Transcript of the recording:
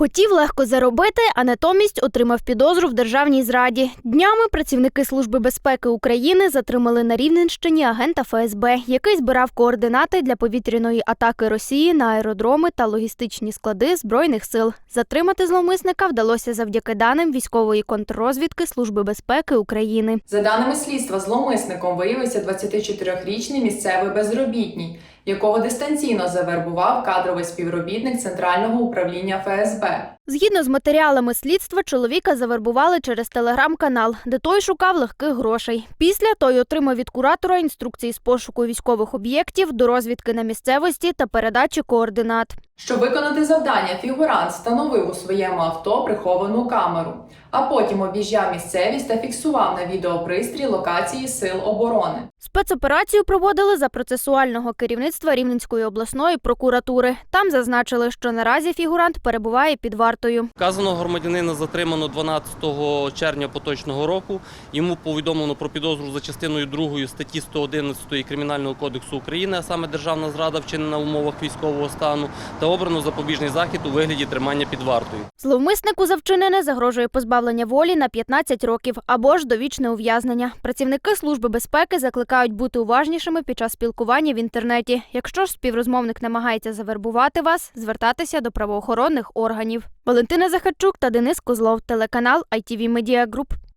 Хотів легко заробити, а натомість отримав підозру в державній зраді. Днями працівники Служби безпеки України затримали на Рівненщині агента ФСБ, який збирав координати для повітряної атаки Росії на аеродроми та логістичні склади збройних сил. Затримати зловмисника вдалося завдяки даним військової контррозвідки Служби безпеки України. За даними слідства, зловмисником виявився 24-річний місцевий безробітній, якого дистанційно завербував кадровий співробітник Центрального управління ФСБ. Згідно з матеріалами слідства, чоловіка завербували через телеграм-канал, де той шукав легких грошей. Після той отримав від куратора інструкції з пошуку військових об'єктів до розвідки на місцевості та передачі координат. Щоб виконати завдання, фігурант встановив у своєму авто приховану камеру, а потім об'їжджав місцевість та фіксував на відеопристрій локації сил оборони. Спецоперацію проводили за процесуального керівництва Рівненської обласної прокуратури. Там зазначили, що наразі фігурант перебуває під вартою. Вказаного громадянина затримано 12 червня поточного року. Йому повідомлено про підозру за частиною 2 статті 111 Кримінального кодексу України, а саме державна зрада вчинена в умовах військового стану, та обрано запобіжний захід у вигляді тримання під вартою. Зловмиснику за вчинене загрожує позбавлення волі на 15 років або ж довічне ув'язнення. Працівники служби безпеки закликають бути уважнішими під час спілкування в інтернеті. Якщо ж співрозмовник намагається завербувати вас, звертатися до правоохоронних органів. Валентина Захарчук та Денис Козлов, телеканал ITV Media Group.